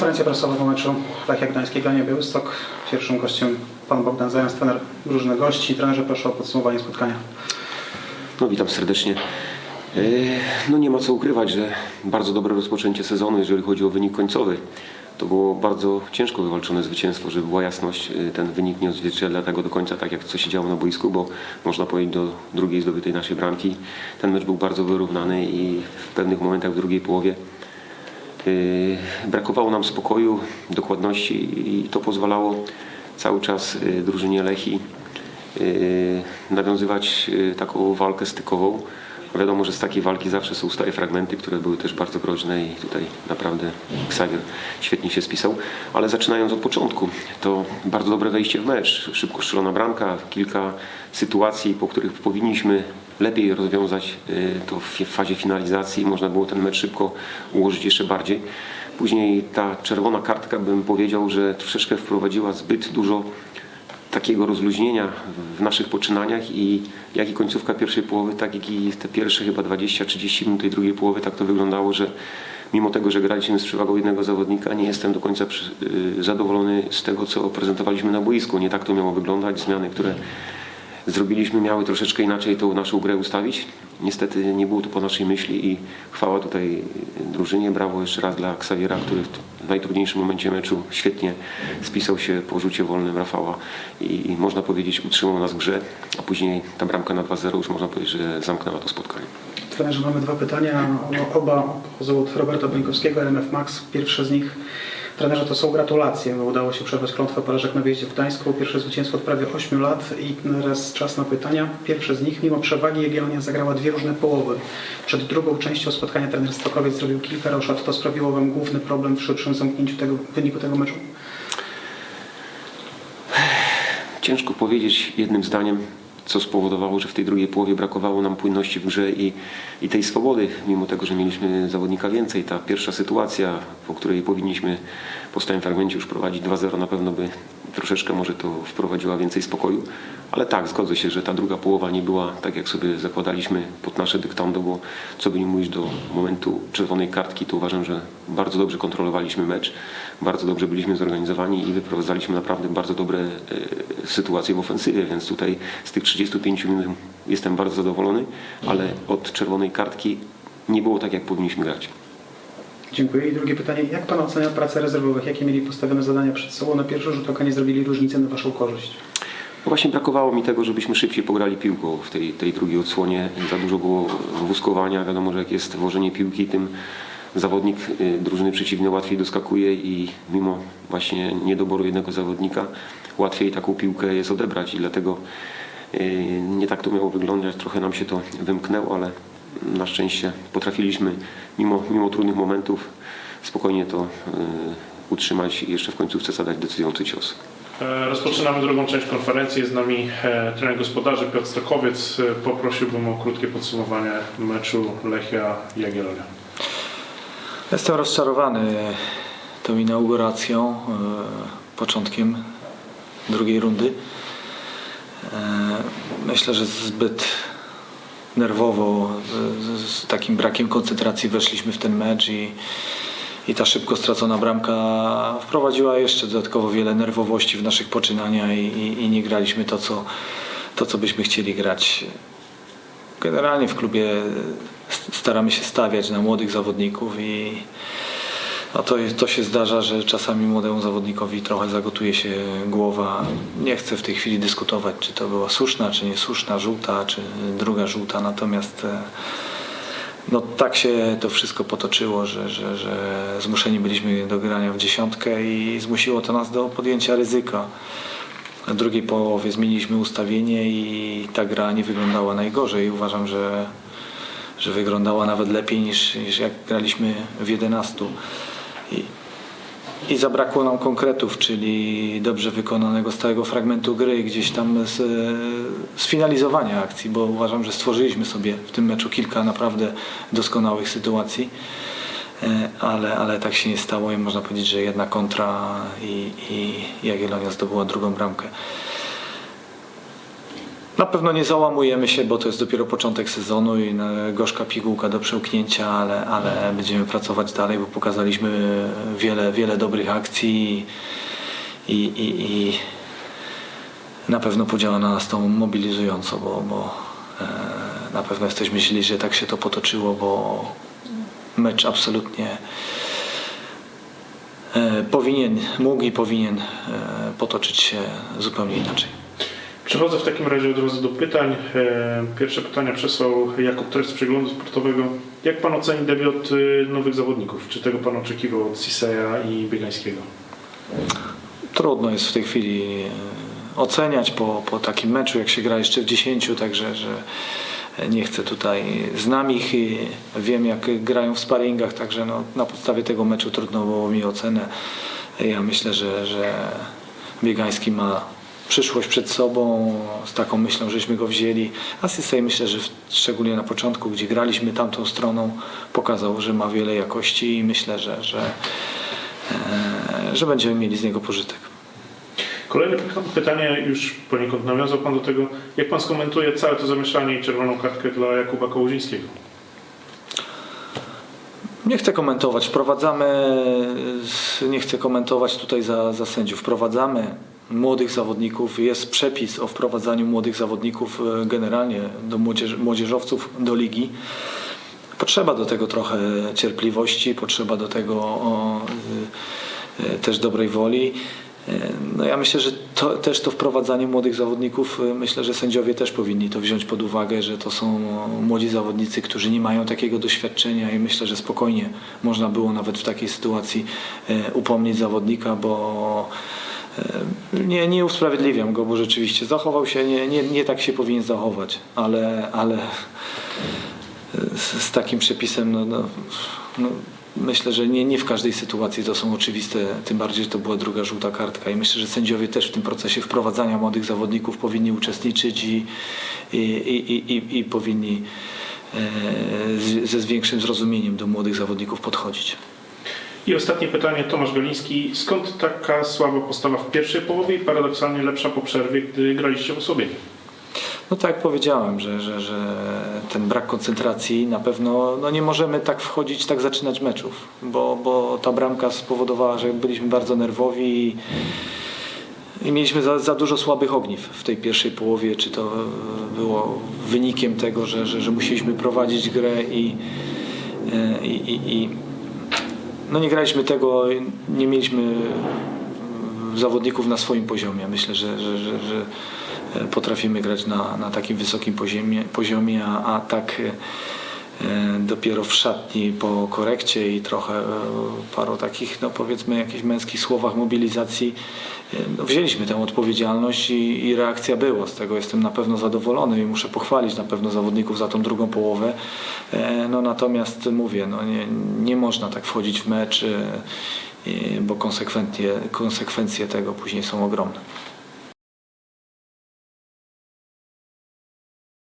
Konferencja prasowa po meczu Lechia Gdańskiego nie Białystok. Pierwszym gościem pan Bogdan Zając, trener drużyny gości. Trenerze proszę o podsumowanie spotkania. No witam serdecznie. E, No nie ma co ukrywać, że bardzo dobre rozpoczęcie sezonu, jeżeli chodzi o wynik końcowy. To było bardzo ciężko wywalczone zwycięstwo, żeby była jasność. E, Ten wynik nie odzwierciedla tego do końca, tak jak co się działo na boisku, bo można powiedzieć do drugiej zdobytej naszej bramki. Ten mecz był bardzo wyrównany i w pewnych momentach w drugiej połowie Brakowało nam spokoju, dokładności i to pozwalało cały czas yy, drużynie Lechi yy, nawiązywać taką walkę stykową. Wiadomo, że z takiej walki zawsze są stałe fragmenty, które były też bardzo groźne i tutaj naprawdę Xavier świetnie się spisał. Ale zaczynając od początku, to bardzo dobre wejście w mecz. Szybko strzelona bramka, kilka sytuacji, po których powinniśmy lepiej rozwiązać y, to w fazie finalizacji. Można było ten mecz szybko ułożyć jeszcze bardziej. Później ta czerwona kartka, bym powiedział, że troszeczkę wprowadziła zbyt dużo takiego rozluźnienia w naszych poczynaniach i jak i końcówka pierwszej połowy, tak jak i te pierwsze chyba 20-30 minut tej drugiej połowy tak to wyglądało, że mimo tego, że graliśmy z przewagą jednego zawodnika, nie jestem do końca y, zadowolony z tego, co prezentowaliśmy na boisku. Nie tak to miało wyglądać. Zmiany, które zrobiliśmy, miały troszeczkę inaczej tą naszą grę ustawić. Niestety nie było to po naszej myśli i chwała tutaj drużynie. Brawo jeszcze raz dla Xaviera, który w najtrudniejszym momencie meczu świetnie spisał się po rzucie wolnym Rafała i, i można powiedzieć utrzymał nas w grze, a później ta bramka na 2-0 już można powiedzieć, że zamknęła to spotkanie. Trenerze, mamy dwa pytania. Oba pochodzą od Roberta Bańkowskiego, RMF Max. Pierwsze z nich, trenerze, to są gratulacje. bo Udało się przerwać klątwę porażek na wyjeździe w Gdańsku. Pierwsze zwycięstwo od prawie 8 lat i teraz czas na pytania. Pierwsze z nich, mimo przewagi Jagiellonia zagrała dwie różne połowy. Przed drugą częścią spotkania trener Stokowiec zrobił kilka roszad. To sprawiło wam główny problem w szybszym zamknięciu tego, wyniku tego meczu? Ciężko powiedzieć jednym zdaniem, co spowodowało, że w tej drugiej połowie brakowało nam płynności w grze i, i tej swobody, mimo tego, że mieliśmy zawodnika więcej. Ta pierwsza sytuacja, po której powinniśmy po stałym fragmencie już prowadzić 2-0, na pewno by troszeczkę może to wprowadziła więcej spokoju. Ale tak, zgodzę się, że ta druga połowa nie była tak, jak sobie zakładaliśmy pod nasze dyktando, bo co by nie mówić do momentu czerwonej kartki, to uważam, że bardzo dobrze kontrolowaliśmy mecz, bardzo dobrze byliśmy zorganizowani i wyprowadzaliśmy naprawdę bardzo dobre e, sytuacje w ofensywie, więc tutaj z tych 35 minut jestem bardzo zadowolony, ale od czerwonej kartki nie było tak, jak powinniśmy grać. Dziękuję. I drugie pytanie. Jak Pan ocenia pracę rezerwowych? Jakie mieli postawione zadania przed sobą? Na pierwszy rzut oka nie zrobili różnicy na Waszą korzyść. No właśnie brakowało mi tego, żebyśmy szybciej pograli piłką w tej, tej drugiej odsłonie. Za dużo było wózkowania. Wiadomo, że jak jest włożenie piłki, tym zawodnik y, drużyny przeciwnej łatwiej doskakuje i mimo właśnie niedoboru jednego zawodnika łatwiej taką piłkę jest odebrać i dlatego y, nie tak to miało wyglądać. Trochę nam się to wymknęło, ale na szczęście potrafiliśmy mimo, mimo trudnych momentów spokojnie to y, utrzymać i jeszcze w końcówce zadać decydujący cios. E, Rozpoczynamy drugą część konferencji. Jest z nami e, trener gospodarzy Piotr Stokowiec. E, Poprosiłbym o krótkie podsumowanie meczu Lechia Jagiellonia. Jestem rozczarowany tą inauguracją, e, początkiem drugiej rundy. E, Myślę, że zbyt nerwowo, z, z takim brakiem koncentracji weszliśmy w ten mecz i, i ta szybko stracona bramka wprowadziła jeszcze dodatkowo wiele nerwowości w naszych poczynania i, i, i nie graliśmy to co, to, co byśmy chcieli grać. Generalnie w klubie staramy się stawiać na młodych zawodników i no to, to się zdarza, że czasami młodemu zawodnikowi trochę zagotuje się głowa. Nie chcę w tej chwili dyskutować, czy to była słuszna, czy niesłuszna żółta, czy druga żółta. Natomiast e, no, tak się to wszystko potoczyło, że, że, że zmuszeni byliśmy do grania w dziesiątkę i zmusiło to nas do podjęcia ryzyka. W drugiej połowie zmieniliśmy ustawienie i ta gra nie wyglądała najgorzej. Uważam, że, że wyglądała nawet lepiej niż, niż jak graliśmy w 11. I, I zabrakło nam konkretów, czyli dobrze wykonanego stałego fragmentu gry, gdzieś tam z, sfinalizowania akcji, bo uważam, że stworzyliśmy sobie w tym meczu kilka naprawdę doskonałych sytuacji. E, ale, ale tak się nie stało i można powiedzieć, że jedna kontra i, i Jagiellonia zdobyła drugą bramkę. Na pewno nie załamujemy się, bo to jest dopiero początek sezonu i no, gorzka pigułka do przełknięcia, ale, ale będziemy pracować dalej, bo pokazaliśmy wiele, wiele dobrych akcji i, i, i na pewno podziała na nas to mobilizująco, bo, bo e, na pewno jesteśmy źli, że tak się to potoczyło, bo mecz absolutnie e, powinien, mógł i powinien e, potoczyć się zupełnie inaczej. Przechodzę w takim razie od razu do pytań. E, Pierwsze pytania przesłał Jakub Też z przeglądu sportowego. Jak pan oceni debiut e, nowych zawodników? Czy tego pan oczekiwał od Ciseja i Biegańskiego? Trudno jest w tej chwili e, oceniać po, po takim meczu, jak się gra jeszcze w 10, także że nie chcę tutaj, znam ich i wiem jak grają w sparingach, także no, na podstawie tego meczu trudno było mi ocenę. Ja myślę, że, że Biegański ma przyszłość przed sobą, z taką myślą, żeśmy go wzięli. A Sisej myślę, że w, szczególnie na początku, gdzie graliśmy tamtą stroną, pokazał, że ma wiele jakości i myślę, że, że, e, że będziemy mieli z niego pożytek. Kolejne py- pytanie, już poniekąd nawiązał Pan do tego. Jak Pan skomentuje całe to zamieszanie i czerwoną kartkę dla Jakuba Kołodzińskiego? Nie chcę komentować. Wprowadzamy, nie chcę komentować tutaj za, za sędziów. Wprowadzamy młodych zawodników. Jest przepis o wprowadzaniu młodych zawodników e, generalnie do młodzież, młodzieżowców do ligi. Potrzeba do tego trochę cierpliwości, potrzeba do tego o, y, y, też dobrej woli. No ja myślę, że to, też to wprowadzanie młodych zawodników, myślę, że sędziowie też powinni to wziąć pod uwagę, że to są młodzi zawodnicy, którzy nie mają takiego doświadczenia i myślę, że spokojnie można było nawet w takiej sytuacji upomnieć zawodnika, bo nie, nie usprawiedliwiam go, bo rzeczywiście zachował się, nie, nie, nie tak się powinien zachować, ale, ale z, z takim przepisem, no, no, no, myślę, że nie, nie w każdej sytuacji to są oczywiste, tym bardziej, że to była druga żółta kartka i myślę, że sędziowie też w tym procesie wprowadzania młodych zawodników powinni uczestniczyć i, i, i, i, i, powinni e, z, ze większym zrozumieniem do młodych zawodników podchodzić. I ostatnie pytanie, Tomasz Galiński. Skąd taka słaba postawa w pierwszej połowie i paradoksalnie lepsza po przerwie, gdy graliście w osłabieniu? No tak jak powiedziałem, że, że, że ten brak koncentracji na pewno no nie możemy tak wchodzić, tak zaczynać meczów, bo, bo ta bramka spowodowała, że byliśmy bardzo nerwowi i, i mieliśmy za, za dużo słabych ogniw w tej pierwszej połowie, czy to było wynikiem tego, że, że, że musieliśmy prowadzić grę i, e, i, i, i no nie graliśmy tego, nie mieliśmy mm, zawodników na swoim poziomie. Myślę, że, że, że, że e, potrafimy grać na, na takim wysokim poziomie, poziomie a, a tak e, dopiero w szatni po korekcie i trochę e, paru takich, no powiedzmy, jakichś męskich słowach mobilizacji e, no wzięliśmy tę odpowiedzialność i, i reakcja była. Z tego jestem na pewno zadowolony i muszę pochwalić na pewno zawodników za tą drugą połowę. E, No natomiast mówię, no nie, nie można tak wchodzić w mecz, e, e, bo konsekwencje, konsekwencje tego później są ogromne.